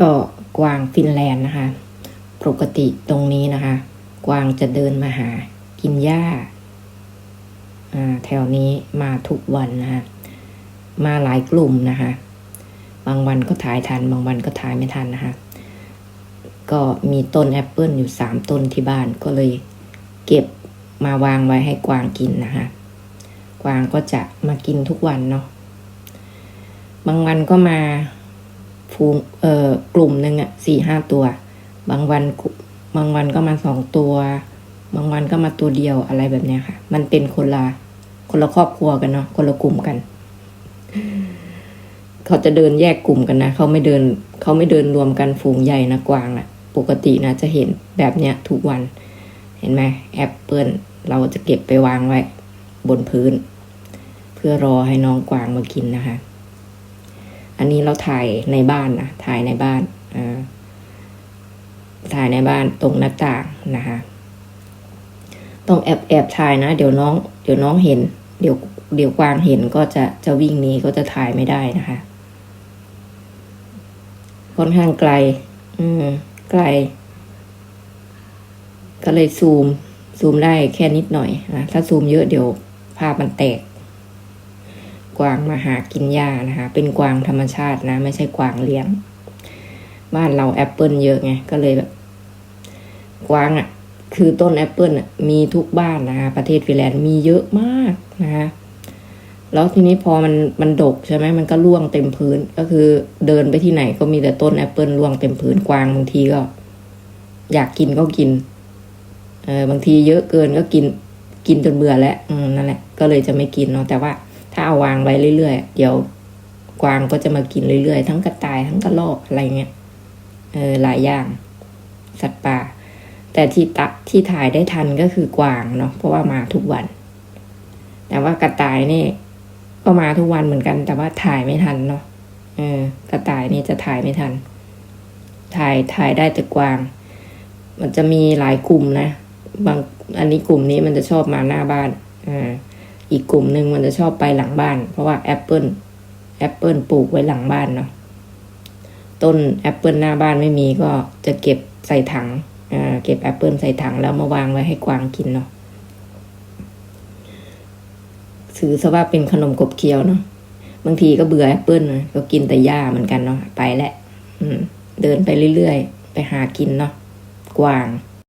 ก็กวางฟินแลนด์นะคะ ปกติตรงนี้นะคะ กวางจะเดินมาหากินหญ้าอ่าแถวนี้มาทุกวันนะคะมาหลายกลุ่มนะคะ บางวันก็ถ่ายทัน บางวันก็ถ่ายไม่ทันนะคะ ก็มีต้นแอปเปิลอยู่สามต้นที่บ้านก็เลยเก็บมาวางไว้ให้กวางกินนะคะ กวางก็จะมากินทุกวันเนาะ บางวันก็มา ฟูงเอ่อกลุ่มหนึ่งอะสี่ห้าตัว บางวันบางวันก็มาสองตัว บางวันก็มาตัวเดียวอะไรแบบเนี้ยค่ะ มันเป็นคนละคนละครอบครัวกันเนาะคนละกลุ่มกัน เขาจะเดินแยกกลุ่มกันนะเขาไม่เดินเขาไม่เดินรวมกันฝูงใหญ่นะกวางอะปกตินะจะเห็นแบบเนี้ยทุกวันเห็นไหมแอปเปิลเราจะเก็บไปวางไว้ บนพื้น เพื่อรอให้น้องกวางมากินนะคะ อันนี้เราถ่ายในบ้านนะถ่ายในบ้านอ่าถ่ายในบ้านตรงหน้าต่างนะคะต้องแอบแอบถ่ายนะ เดี๋ยวน้อง เดี๋ยวน้องเห็น เดี๋ยวเดี๋ยวกวางเห็นก็จะจะวิ่งหนีก็จะถ่ายไม่ได้นะคะ ค่อนข้างไกล อืมไกล ก็เลยซูม ซูมได้แค่นิดหน่อยนะถ้าซูมเยอะเดี๋ยวภาพมันแตก กวางมาหากินหญ้านะคะ เป็นกวางธรรมชาตินะ ไม่ใช่กวางเลี้ยง บ้านเราแอปเปิลเยอะไง ก็เลยแบบ กวางอะ่ะ คือต้นแอปเปิลอะมีทุกบ้านนะคะ ประเทศฟินแลนด์มีเยอะมากนะคะแล้วทีนี้พอมันมันดกใช่ไหมมันก็ร่วงเต็มพื้น ก็คือเดินไปที่ไหนก็มีแต่ต้นแอปเปิลร่วงเต็มพื้นกวางบางทีก็ อยากกินก็กินเออบางทีเยอะเกินก็กินกินจนเบื่อแล้วอืมนั่นแหละ ก็เลยจะไม่กินเนาะแต่ว่า ถ้าเอาวางไว้เรื่อยๆ เดี๋ยวกวางก็จะมากินเรื่อยๆ ทั้งกระต่ายทั้งกระรอกอะไรเงี้ย เออหลายอย่าง สัตว์ป่า แต่ที่ตะที่ถ่ายได้ทันก็คือกวางเนาะเพราะว่ามาทุกวัน แต่ว่ากระต่ายนี่ ก็มาทุกวันเหมือนกัน แต่ว่าถ่ายไม่ทันเนาะเออกระต่ายนี่จะถ่ายไม่ทัน ถ่ายถ่ายได้แต่กวาง มันจะมีหลายกลุ่มนะ บางอันนี้กลุ่มนี้มันจะชอบมาหน้าบ้านอ่า อีกกลุ่มหนึ่งมันจะชอบไปหลังบ้าน เพราะว่าแอปเปิลแอปเปิลปลูกไว้หลังบ้านเนาะต้นแอปเปิลหน้าบ้านไม่มีก็จะเก็บใส่ถังอ่าเก็บแอปเปิลใส่ถังแล้วมาวางไว้ให้กวางกินเนาะถือซะว่าเป็นขนมกบเคี้ยวเนาะบางทีก็เบื่อแอปเปิลก็กินแต่หญ้าเหมือนกันเนาะไปแหละเดินไปเรื่อยๆ ไปหากินเนาะกวาง